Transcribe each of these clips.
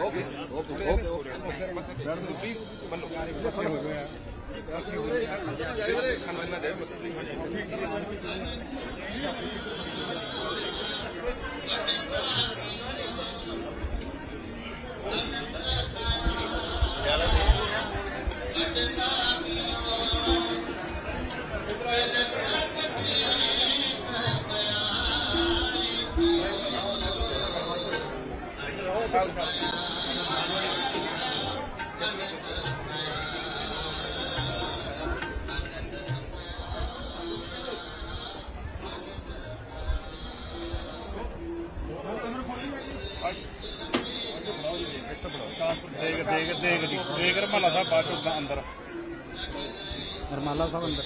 Okay okay. Okay okay madam please ਮੰਨੋ ਅਸੀਂ ਦੇਖ ਦੇਖ ਦੇਖ ਜੀ। ਦੇਖ ਰਮਾਲਾ ਸਾਹਿਬ ਬਾਅਦ ਚੋਂ ਅੰਦਰ। ਰਮਾਲਾ ਸਾਹਿਬ ਅੰਦਰ।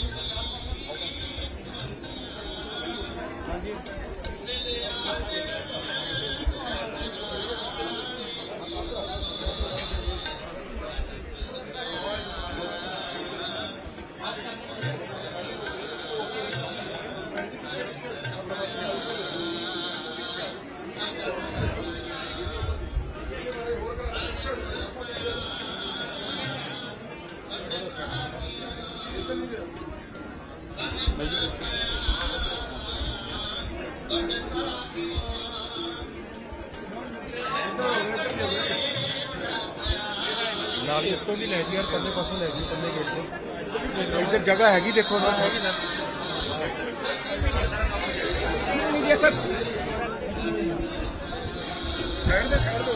ਨਾਲ ਇੱਥੋਂ ਦੀ ਲੈ ਜੀ ਯਾਰ ਕੱਲੇ ਪਾਸੋਂ ਲੈ ਜੀ ਕੱਲੇ ਗੇਟ ਤੋਂ। ਇੱਧਰ ਜਗ੍ਹਾ ਹੈਗੀ ਦੇਖੋ ਨਾ। ਹੈਗੀ ਨਾ। ਸਰ ਸਾਈਡ ਤੇ ਛੱਡ ਦਿਓ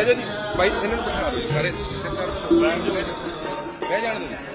ਬਹਿ ਜਾ ਜੀ। ਭਾਈ ਇਹਨਾਂ ਨੂੰ ਬਿਠਾ ਦਿਓ। ਸਾਰੇ ਬਹਿ ਜਾਣ ਦਿਓ।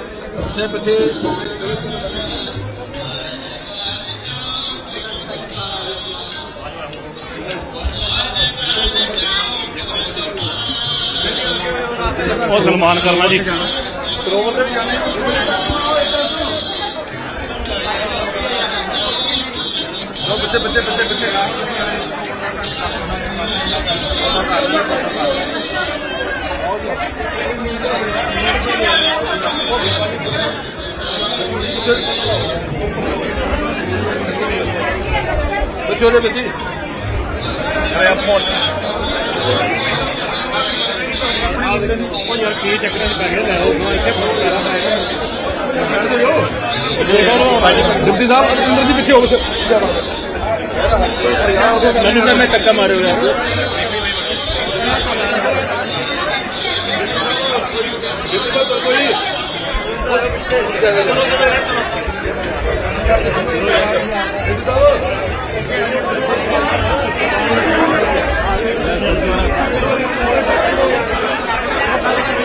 ਪਿੱਛੇ ਪਿੱਛੇ। ਉਹ ਸਨਮਾਨ ਕਰਨਾ ਜੀ। ਸਰੋਵਰ ਤੇ ਵੀ ਜਾਣੇ। ਲੋ ਬੱਚੇ ਬੱਚੇ ਬੱਚੇ ਬੱਚੇ ਬੱਚੇ ਉਹਦੇ ਬੱਚੇ ਅਰੇ ਫੋਨ ਉਹ ਯਾਰ ਕੀ ਚੱਕਰਾਂ ਚ ਪੈ ਗਏ ਲੈ ਉਹ ਮੈਂ ਇੱਥੇ ਫੋਨ ਕਰਾਂ ਮੈਂ ਡਿਪਟੀ ਸਾਹਿਬ ਅੰਦਰ ਦੀ ਪਿੱਛੇ ਹੋ ਬੱਚੇ ਮੈਨੂੰ ਤਾਂ ਮੈਂ ਧੱਕਾ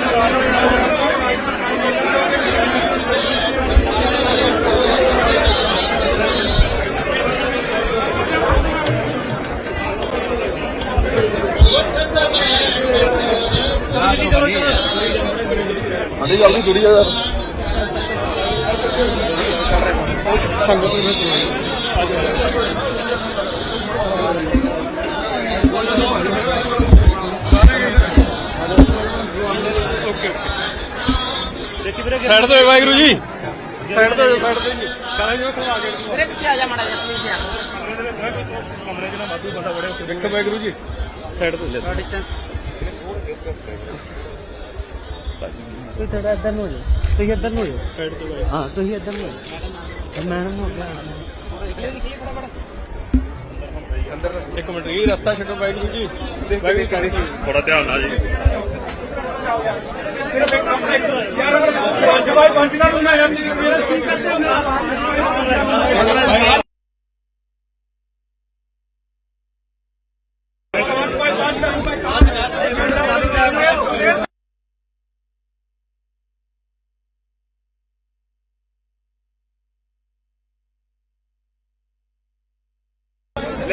ਮਾਰਿਓ ਯਾਰ ਹਾਂਜੀ ਜਲਦੀ ਜੁੜੀ ਜਾ ਸੰਗਤ ਨੂੰ ਸਾਈਡ ਤੋਂ ਵਾਹਿਗੁਰੂ ਜੀ। ਸਾਈਡ ਤੋਂ ਸਾਈਡ ਤੋਂ ਜੀ ਕਾਲੇ ਜੀ ਉੱਥੋਂ ਆ ਗਏ ਵੀਰੇ ਪਿੱਛੇ ਆ ਜਾ ਮਾੜਾ ਜਿਹਾ ਪਲੀਜ਼ ਯਾਰ। ਕਮਰੇ 'ਚ ਨਾ ਵਾਧੂ ਬੰਦਾ ਬੜੇ ਉੱਤੇ ਦੇਖੋ ਵਾਹਿਗੁਰੂ ਜੀ। ਸਾਈਡ ਤੋਂ ਲੈ। ਡਿਸਟੈਂਸ ਤੁਸੀਂ ਥੋੜਾ ਇੱਧਰ ਨੂੰ ਹੋ ਜਾਓ। ਤੁਸੀਂ ਇੱਧਰ ਨੂੰ ਹੋ ਜਾਓ। ਸਾਈਡ ਤੋਂ ਹਾਂ ਤੁਸੀਂ ਇੱਧਰ ਨੂੰ ਹੋ ਜਾਓ। ਮੈਡਮ ਨੂੰ ਅੱਗੇ ਇੱਕ ਮਿੰਟ ਇਹ ਰਸਤਾ ਛੱਡੋ ਵਾਹਿਗੁਰੂ ਜੀ। ਵਾਹਿਗੁਰੂ ਕਾਲੀ ਥੋੜਾ ਧਿਆਨ ਨਾਲ ਜੀ। ਬਾਹਰ ਹੀ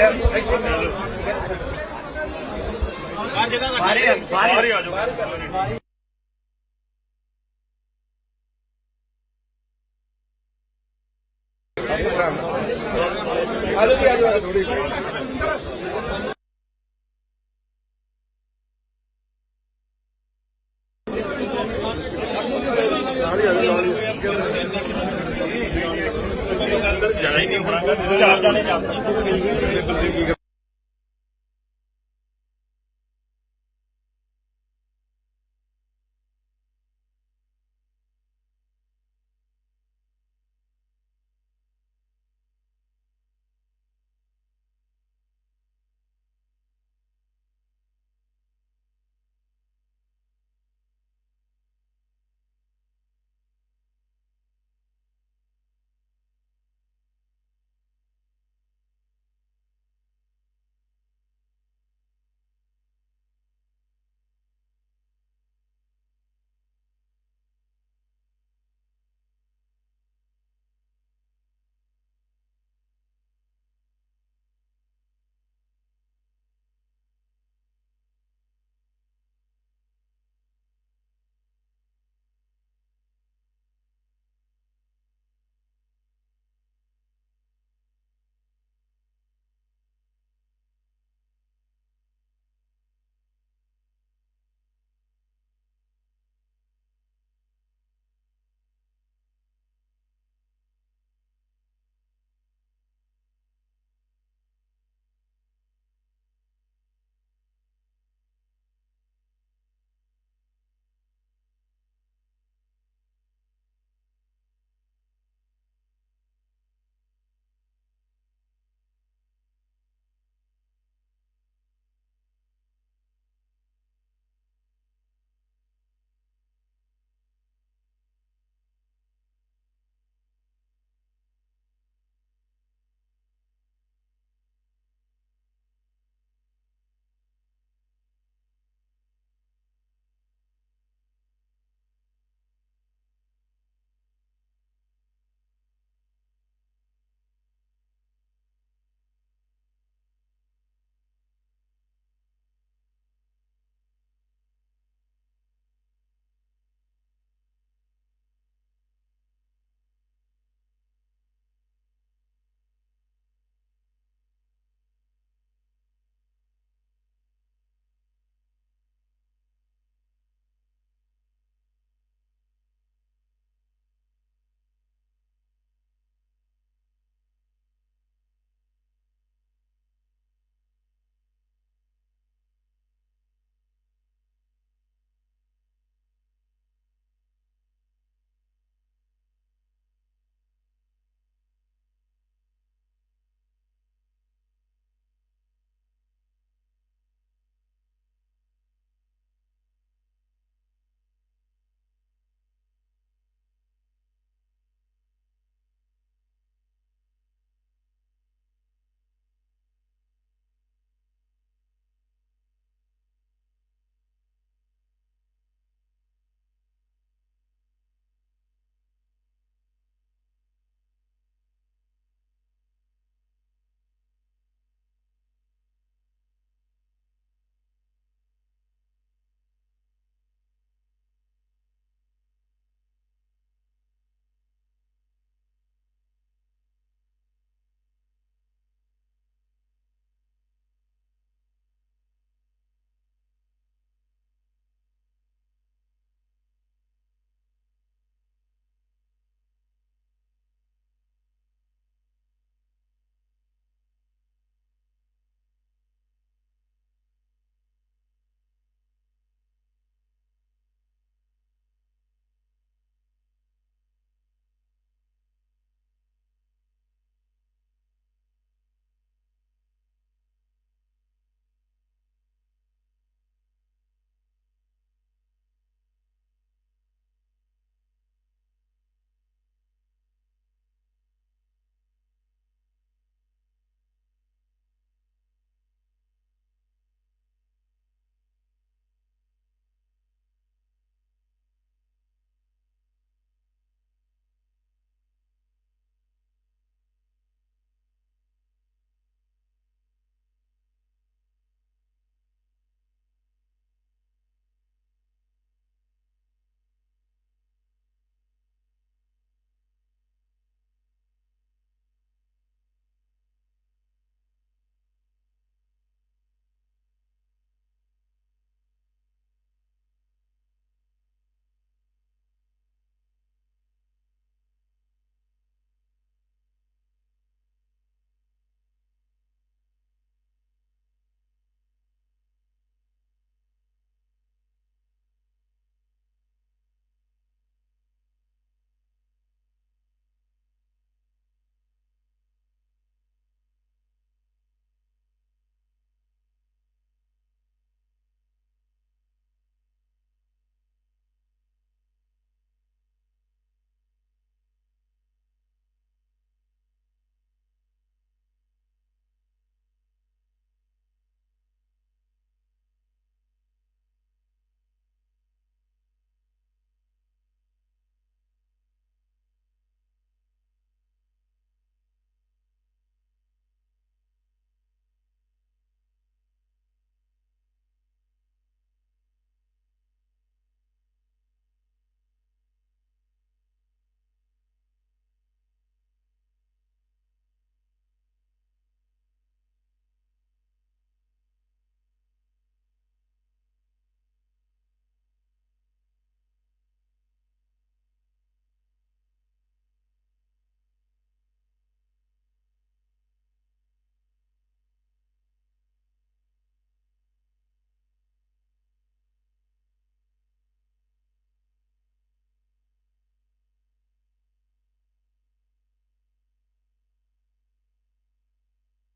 ਆ ਜਾਓ ਆਲੋ ਜੀ ਆਜੋ ਥੋੜੀ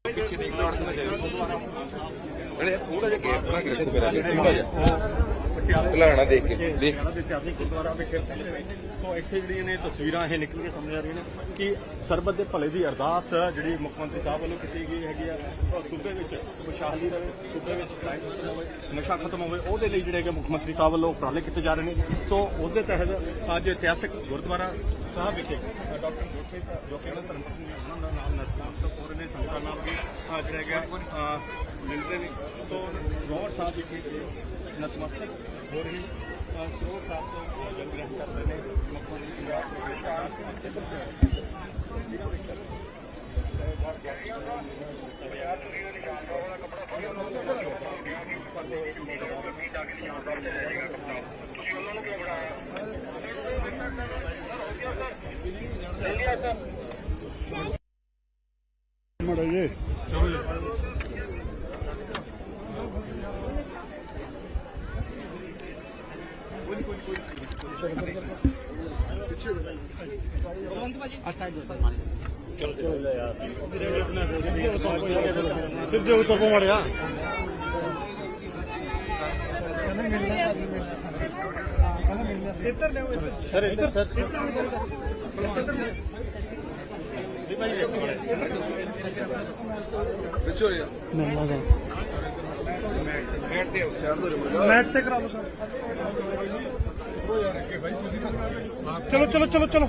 ਪਿੱਛੇ ਦੀ ਲੜਕ ਨਾ ਜਾਏ ਅਰੇ ਥੋੜਾ ਜਿਹਾ ਗੈਪ ਬਣਾ ਕੇ ਰੱਖੋ ਮੇਰਾ ਥੋੜਾ ਜਿਹਾ ਲਾਣਾ ਦੇਖ ਕੇ ਦੇਖ ਦੇ ਇਤਿਹਾਸਿਕ ਗੁਰਦੁਆਰਾ ਵਿਖੇ ਤੋਂ ਇੱਥੇ ਜਿਹੜੀਆਂ ਨੇ ਤਸਵੀਰਾਂ ਇਹ ਨਿਕਲ ਕੇ ਸਾਹਮਣੇ ਆ ਰਹੀਆਂ ਨੇ ਕਿ ਸਰਬਤ ਦੇ ਭਲੇ ਦੀ ਅਰਦਾਸ ਜਿਹੜੀ ਮੁੱਖ ਮੰਤਰੀ ਸਾਹਿਬ ਵੱਲੋਂ ਕੀਤੀ ਗਈ ਹੈਗੀ ਆ ਸੂਬੇ ਵਿੱਚ ਖੁਸ਼ਹਾਲੀ ਰਹੇ ਸੂਬੇ ਵਿੱਚ ਕ੍ਰਾਈਮ ਖਤਮ ਹੋਵੇ ਨਸ਼ਾ ਖਤਮ ਹੋਵੇ ਉਹਦੇ ਲਈ ਜਿਹੜੇ ਕਿ ਮੁੱਖ ਮੰਤਰੀ ਸਾਹਿਬ ਵੱਲੋਂ ਉਪਰਾਲੇ ਕੀਤੇ ਜਾ ਰਹੇ ਨੇ। ਸੋ ਉਹਦੇ ਤਹਿਤ ਅੱਜ ਇਤਿਹਾਸਿਕ ਗੁਰਦੁਆਰਾ ਸਾਹਿਬ ਵਿਖੇ ਡਾਕਟਰ ਗੁਰਪ੍ਰੀਤ ਜੋ ਕਿ ਉਹਨਾਂ ਨੇ ਦਾ ਨਾਮ ਨਤਮਸਤਕ ਹੋ ਰਹੇ ਨੇ ਸੰਗਤਾਂ ਨਾਲ ਵੀ ਅ, ਜਿਹੜਾ ਹੈਗਾ ਮਿਲਦੇ ਨੇ। ਸੋ ਰੋਹਰ ਸਾਹਿਬ ਵਿਖੇ ਨਤਮਸਤਕ ਹੋ ਰਹੀ ਸਰੋਵਰ ਸਾਹਿਬ ਤੋਂ ਜਲ ਗ੍ਰਹਿਣ ਕਰ ਰਹੇ ਨੇ ਮੁੱਖ ਮੰਤਰੀ ਪੰਜਾਬ ਦੇ ਸਿੱਧੇ ਉੱਤਰ ਕੋ ਮੜਿਆ ਸਰ ਇੱਧਰ ਸਰ ਪਿੱਛੇ ਯਾਰ ਮਿਲਣਾ ਦਾ ਬੈਠ ਤੇ ਉਸ ਚਾਰ ਦੋ ਰਿਮੋਟ ਮੈਟ ਤੇ ਕਰਾ ਲਓ ਸਰ। ਚਲੋ ਚਲੋ ਚਲੋ ਚਲੋ।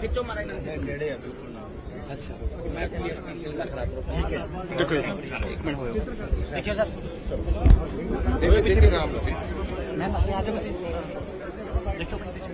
खिंचो मारा अच्छा मैं पुलिस में सिलना खराब ठीक है देखो एक मिनट हो देखिए सर देखो देखिए नाम मैम अपने आ जाओ देखो पीछे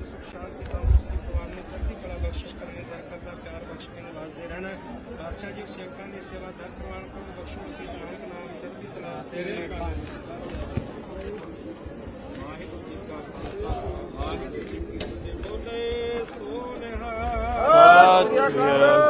ਸੁਖ ਸ਼ਾਂਤੀ ਤੰਦਰੁਸਤੀ ਪਰਿਵਾਰ ਨੂੰ ਚੜ੍ਹਦੀ ਕਲਾ ਬਖਸ਼ਿਸ਼ ਕਰਨੇ ਬਰਕਤ ਦਾ ਪਿਆਰ ਬਖਸ਼ ਕੇ ਨਵਾਜ਼ਦੇ ਰਹਿਣਾ ਬਾਦਸ਼ਾਹ ਜੀ ਸੇਵਕਾਂ ਦੀ ਸੇਵਾ ਦਰ ਪ੍ਰਵਾਨ ਕਰੋ ਬਖਸ਼ੋ ਅਸੀਸ ਨਾਨਕ ਨਾਮ ਚੜ੍ਹਦੀ ਕਲਾ ਤੇਰੇ ਘਰ ਬੋਲੇ ਸੋਨਿਹਾ ਵਾਹਿਗੁਰੂ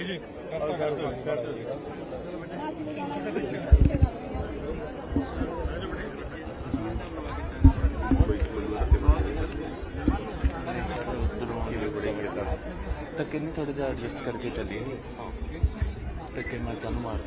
ਬਾਈ ਜੀ ਧੱਕੇ ਨਹੀਂ ਥੋੜਾ ਜਿਹਾ ਐਡਜਸਟ ਕਰਕੇ ਚੱਲੀਏ ਧੱਕੇ ਮੈਂ ਤੁਹਾਨੂੰ ਮਾਰ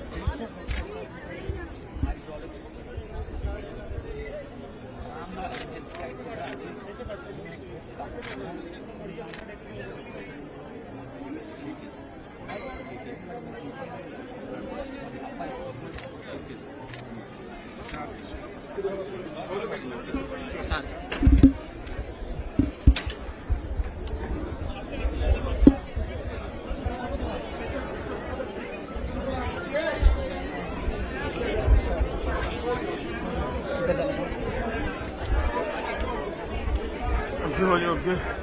ਅੱਗੇ ਹੋ ਜਾਓ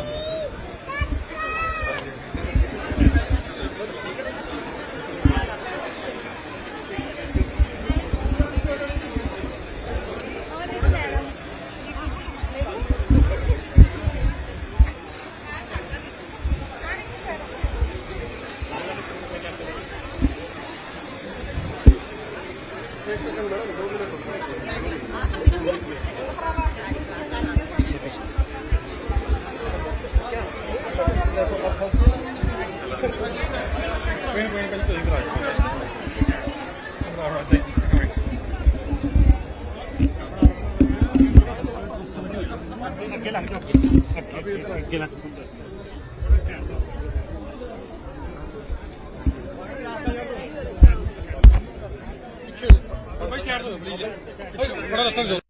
ਬੜਾ ਰਸਤਾ ਦਿਓ ਹਾਈਟ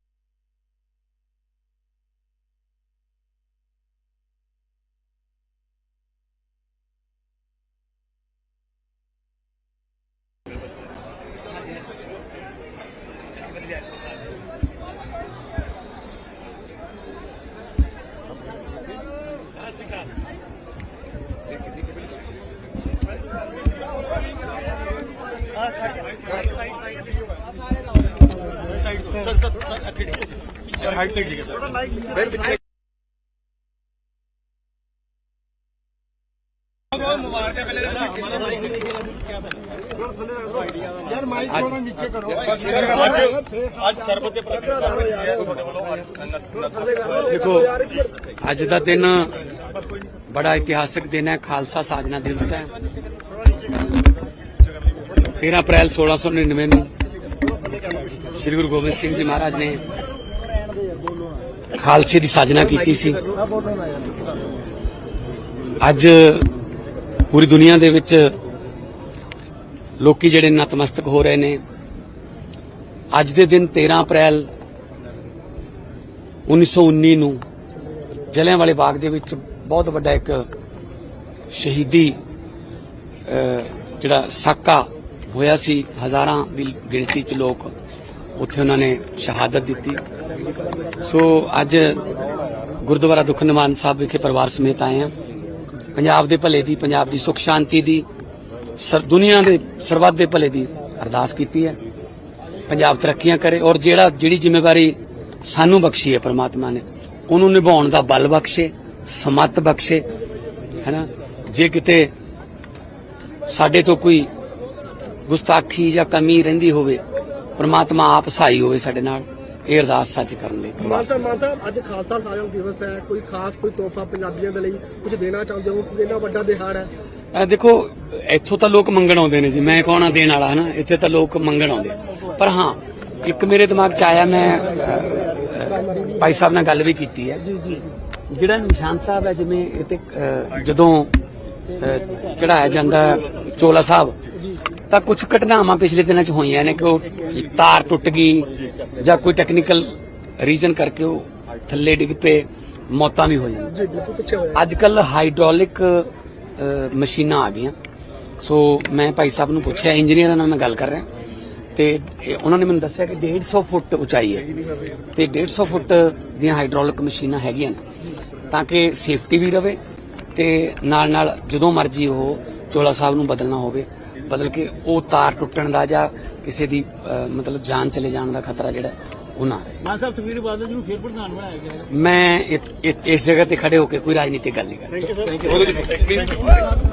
ਤੇ ਠੀਕ ਹੈ ਸਰ ਫਿਰ ਪਿੱਛੇ ਅੱਜ ਸਰਬਤ ਦੇ ਪ੍ਰਤੀ ਤੁਹਾਡੇ ਵੱਲੋਂ ਅੱਜ ਦੇਖੋ, ਅੱਜ ਦਾ ਦਿਨ ਬੜਾ ਇਤਿਹਾਸਕ ਦਿਨ ਹੈ, ਖਾਲਸਾ ਸਾਜਨਾ ਦਿਵਸ ਹੈ। 13 ਅਪ੍ਰੈਲ 1699 ਨੂੰ ਸ੍ਰੀ ਗੁਰੂ ਗੋਬਿੰਦ ਸਿੰਘ ਜੀ ਮਹਾਰਾਜ ਨੇ ਖਾਲਸੇ ਦੀ ਸਾਜਨਾ ਕੀਤੀ ਸੀ। ਅੱਜ ਪੂਰੀ ਦੁਨੀਆ ਦੇ ਵਿੱਚ ਲੋਕੀ ਜਿਹੜੇ ਨਤਮਸਤਕ ਹੋ ਰਹੇ ਨੇ। ਅੱਜ ਦੇ ਦਿਨ 13 ਅਪ੍ਰੈਲ 1919 ਨੂੰ ਜਲਿਆਂਵਾਲੇ ਬਾਗ ਦੇ ਵਿੱਚ ਬਹੁਤ ਵੱਡਾ ਇੱਕ ਸ਼ਹੀਦੀ ਜਿਹੜਾ ਸਾਕਾ ਹੋਇਆ ਸੀ, ਹਜ਼ਾਰਾਂ ਦੀ ਗਿਣਤੀ ਚ ਲੋਕ ਉੱਥੇ ਉਹਨਾਂ ਨੇ ਸ਼ਹਾਦਤ ਦਿੱਤੀ। ਸੋ ਅੱਜ ਗੁਰਦੁਆਰਾ ਦੁੱਖ ਨਿਵਾਰਨ ਸਾਹਿਬ ਵਿਖੇ ਪਰਿਵਾਰ ਸਮੇਤ ਆਏ ਹਾਂ। ਪੰਜਾਬ ਦੇ ਭਲੇ ਦੀ, ਪੰਜਾਬ ਦੀ ਸੁਖ ਸ਼ਾਂਤੀ ਦੀ, ਸਰ, ਦੁਨੀਆ ਦੇ ਸਰਬੱਤ ਦੇ ਭਲੇ ਦੀ ਅਰਦਾਸ ਕੀਤੀ ਹੈ। ਪੰਜਾਬ ਤਰੱਕੀਆਂ ਕਰੇ ਔਰ ਜਿਹੜਾ, ਜਿਹੜੀ ਜ਼ਿੰਮੇਵਾਰੀ ਸਾਨੂੰ ਬਖਸ਼ੀ ਹੈ ਪ੍ਰਮਾਤਮਾ ਨੇ, ਉਹਨੂੰ ਨਿਭਾਉਣ ਦਾ ਬਲ ਬਖਸ਼ੇ, ਸਮਤ ਬਖਸ਼ੇ, ਹੈਨਾ? ਜੇ ਕਿਤੇ ਸਾਡੇ ਤੋਂ ਕੋਈ ਗੁਸਤਾਖੀ ਜਾਂ ਕਮੀ ਰਹਿੰਦੀ ਹੋਵੇ ਪ੍ਰਮਾਤਮਾ ਆਪ ਸਹਾਈ ਹੋਵੇ ਸਾਡੇ ਨਾਲ। ਇਹ ਅਰਦਾਸ ਸੱਚ ਕਰਨ ਲਈ ਮਾਤਾ ਮਾਤਾ ਅੱਜ ਖਾਲਸਾ ਸਾਜਮ ਦਿਵਸ ਹੈ। ਕੋਈ ਖਾਸ ਕੋਈ ਤੋਹਫਾ ਪੰਜਾਬੀਆਂ ਦੇ ਲਈ ਕੁਝ ਦੇਣਾ ਚਾਹੁੰਦੇ ਹੋ? ਕਿ ਇੰਨਾ ਵੱਡਾ ਦਿਹਾੜ ਹੈ। ਇਹ ਦੇਖੋ ਇੱਥੋਂ ਤਾਂ ਲੋਕ ਮੰਗਣ ਆਉਂਦੇ ਨੇ ਜੀ। ਮੈਂ ਕੌਣ ਆ ਦੇਣ ਵਾਲਾ ਹਨਾ? ਇੱਥੇ ਤਾਂ ਲੋਕ ਮੰਗਣ ਆਉਂਦੇ ਪਰ ਹਾਂ ਇੱਕ ਮੇਰੇ ਦਿਮਾਗ 'ਚ ਆਇਆ ਮੈਂ ਭਾਈ ਸਾਹਿਬ ਨਾਲ ਗੱਲ ਵੀ ਕੀਤੀ ਹੈ। ਜੀ ਜੀ ਜਿਹੜਾ ਨਿਸ਼ਾਨ ਸਾਹਿਬ ਹੈ ਜਿਵੇਂ ਇਹ ਤੇ ਜਦੋਂ ਚੜਾਇਆ ਜਾਂਦਾ ਚੋਲਾ ਸਾਹਿਬ ਤਾਂ ਕੁਝ ਘਟਨਾਵਾਂ ਪਿਛਲੇ ਦਿਨਾਂ 'ਚ ਹੋਈਆਂ ਨੇ ਕਿ ਉਹ ਤਾਰ ਟੁੱਟ ਗਈ ਜਾਂ ਕੋਈ ਟੈਕਨੀਕਲ ਰੀਜ਼ਨ ਕਰਕੇ ਉਹ ਥੱਲੇ ਡਿੱਗ ਪਏ ਮੌਤਾਂ ਵੀ ਹੋਈਆਂ। ਅੱਜ ਕੱਲ ਹਾਈਡ੍ਰੋਲਿਕ ਮਸ਼ੀਨਾਂ ਆ ਗਈਆਂ। ਸੋ ਮੈਂ ਭਾਈ ਸਾਹਿਬ ਨੂੰ ਪੁੱਛਿਆ ਇੰਜੀਨੀਅਰਾਂ ਨਾਲ ਮੈਂ ਗੱਲ ਕਰ ਰਿਹਾ। ਤੇ ਉਹਨਾਂ ਨੇ ਮੈਨੂੰ ਦੱਸਿਆ ਕਿ 150 ਫੁੱਟ ਉਚਾਈ ਹੈ ਤੇ 150 ਫੁੱਟ ਦੀਆਂ ਹਾਈਡ੍ਰੋਲਿਕ ਮਸ਼ੀਨਾਂ ਹੈਗੀਆਂ ਨੇ ਤਾਂ ਕਿ ਸੇਫਟੀ ਵੀ ਰਵੇ ਤੇ ਨਾਲ ਨਾਲ ਜਦੋਂ ਮਰਜ਼ੀ ਉਹ ਚੋਲਾ ਸਾਹਿਬ ਨੂੰ ਬਦਲਣਾ ਹੋਵੇ ਬਦਲ ਕੇ ਉਹ ਤਾਰ ਟੁੱਟਣ ਦਾ ਜਾਂ ਕਿਸੇ ਦੀ ਮਤਲਬ ਜਾਨ ਚਲੇ ਜਾਣ ਦਾ ਖਤਰਾ ਜਿਹੜਾ ਉਹ ਨਾ ਰਹੇ। ਮਾਨ ਸਾਹਿਬ ਸੁਖਬੀਰ ਬਾਦਲ ਜੀ ਨੂੰ ਫੇਰ ਪ੍ਰਧਾਨ ਬਣਾਇਆ ਗਿਆ ਹੈ। ਮੈਂ ਇਸ ਜਗ੍ਹਾ ਤੇ ਖੜੇ ਹੋ ਕੇ ਕੋਈ ਰਾਜਨੀਤਿਕ ਗੱਲ ਨਹੀਂ ਕਰ ਰਿਹਾ